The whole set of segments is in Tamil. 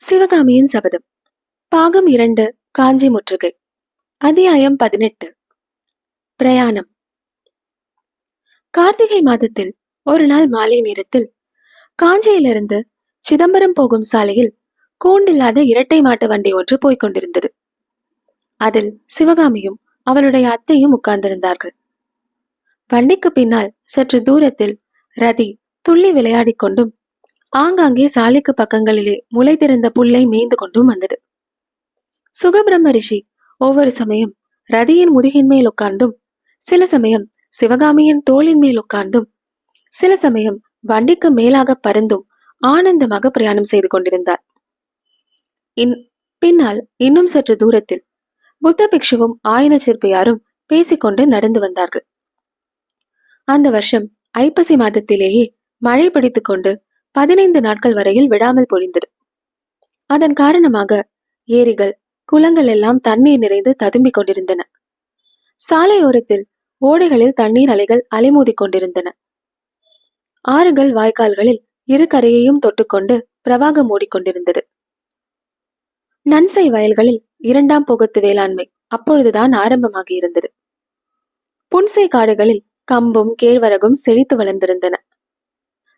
சிவகாமியின் சபதம். பாகம் இரண்டு காஞ்சி முற்றுகை. அத்தியாயம் பதினெட்டு. பிரயாணம். கார்த்திகை மாதத்தில் ஒரு நாள் மாலை நேரத்தில் காஞ்சியிலிருந்து சிதம்பரம் போகும் சாலையில் கூண்டில்லாத இரட்டை மாட்டு வண்டி ஒன்று போய்க் கொண்டிருந்தது. அதில் சிவகாமியும் அவளுடைய அத்தையும் உட்கார்ந்திருந்தார்கள். வண்டிக்கு பின்னால் சற்று தூரத்தில் ரதி துள்ளி விளையாடிக் கொண்டும் ஆங்காங்கே சாலைக்கு பக்கங்களிலே முளைத்திருந்த புல்லை மேய்ந்து கொண்டும் வந்தது. சுகபிரம்ம ரிஷி ஒவ்வொரு சமயம் ரதியின் முதுகின் மேல் உட்கார்ந்தும் சில சமயம் சிவகாமியின் தோளின் மேல் உட்கார்ந்தும் சில சமயம் வண்டிக்கு மேலாக பறந்தும் ஆனந்தமாக பிரயாணம் செய்து கொண்டிருந்தார் இன் பின்னால் இன்னும் சற்று தூரத்தில் புத்த பிக்ஷுவும் ஆயன சிற்பியாரும் பேசிக்கொண்டு நடந்து வந்தார்கள். அந்த வருஷம் ஐப்பசி மாதத்திலேயே மழை பிடித்துக் கொண்டு பதினைந்து நாட்கள் வரையில் விடாமல் பொழிந்தது. அதன் காரணமாக ஏரிகள் குளங்கள் எல்லாம் தண்ணீர் நிறைந்து ததும்பிக் கொண்டிருந்தன. சாலையோரத்தில் ஓடைகளில் தண்ணீர் அலைகள் அலைமோதிக் கொண்டிருந்தன. ஆறுகள் வாய்க்கால்களில் இரு கரையையும் தொட்டுக்கொண்டு பிரவாகம் ஓடிக்கொண்டிருந்தது நன்சை வயல்களில் இரண்டாம் போகத்து வேளாண்மை அப்பொழுதுதான் ஆரம்பமாகி இருந்தது. புன்சை காடுகளில் கம்பும் கேழ்வரகும் செழித்து வளர்ந்திருந்தன.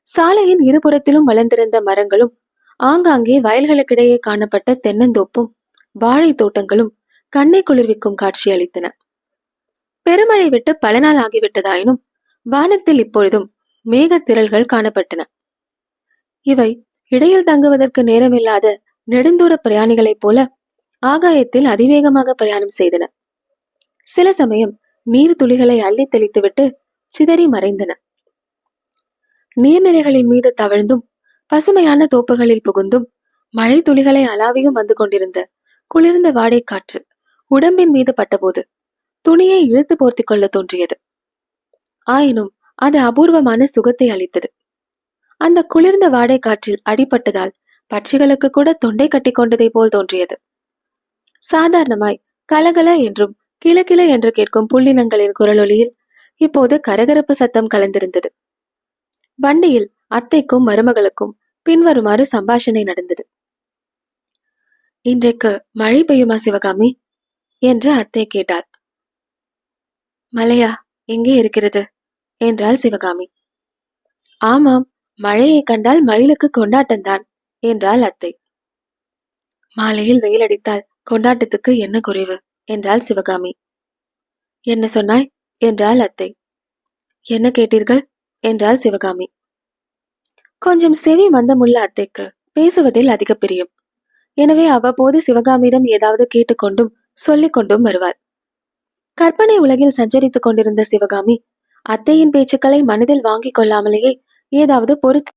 சாலையின் இருபுறத்திலும் வளர்ந்திருந்த மரங்களும் ஆங்காங்கே வயல்களுக்கிடையே காணப்பட்ட தென்னந்தோப்பும் வாழை தோட்டங்களும் கண்ணை குளிர்விக்கும் காட்சி அளித்தன பெருமழை விட்டு பல நாள் ஆகிவிட்டதாயினும் வானத்தில் இப்பொழுதும் மேகத்திரள்கள் காணப்பட்டன. இவை இடையில் தங்குவதற்கு நேரமில்லாத நெடுந்தூர பிரயாணிகளைப் போல ஆகாயத்தில் அதிவேகமாக பிரயாணம் செய்தன. சில சமயம் நீர் துளிகளை அள்ளி தெளித்துவிட்டு சிதறி மறைந்தன. நீர்நிலைகளின் மீது தவழ்ந்தும் பசுமையான தோப்புகளில் புகுந்தும் மழை துளிகளை அலாவியும் வந்து கொண்டிருந்த குளிர்ந்த வாடை காற்று உடம்பின் மீது பட்டபோது துணியை இழுத்து போர்த்திக் கொள்ள தோன்றியது. ஆயினும் அது அபூர்வமான சுகத்தை அளித்தது. அந்த குளிர்ந்த வாடை காற்றில் அடிபட்டதால் பட்சிகளுக்கு கூட தொண்டை கட்டி கொண்டதை போல் தோன்றியது. சாதாரணமாய் கலகல என்றும் கிளகிள என்று கேட்கும் புள்ளினங்களின் குரலொலியில் இப்போது கரகரப்பு சத்தம் கலந்திருந்தது. வண்டியில் அத்தைக்கும் மருமகளுக்கும் பின்வருமாறு சம்பாஷணை நடந்தது. இன்றைக்கு மழை பெய்யுமா சிவகாமி? என்று அத்தை கேட்டாள். மலையா எங்கே இருக்கிறது? என்றாள் சிவகாமி. ஆமாம் மழையை கண்டால் மயிலுக்கு கொண்டாட்டம்தான் என்றாள் அத்தை. மாலையில் வெயில் அடித்தால் கொண்டாட்டத்துக்கு என்ன குறைவு? என்றாள் சிவகாமி. என்ன சொன்னாய்? என்றாள் அத்தை. என்ன கேட்டீர்கள்? என்றாள் சிவகாமி. கொஞ்சம் செவி மந்தமுள்ள அத்தைக்கு பேசுவதில் அதிக பிரியம். எனவே அவ்வப்போது சிவகாமியிடம் ஏதாவது கேட்டுக்கொண்டும் சொல்லிக் கொண்டும் வருவாள். கற்பனை உலகில் சஞ்சரித்துக் கொண்டிருந்த சிவகாமி அத்தையின் பேச்சுக்களை மனதில் வாங்கிக் கொள்ளாமலேயே ஏதாவது பொறுத்து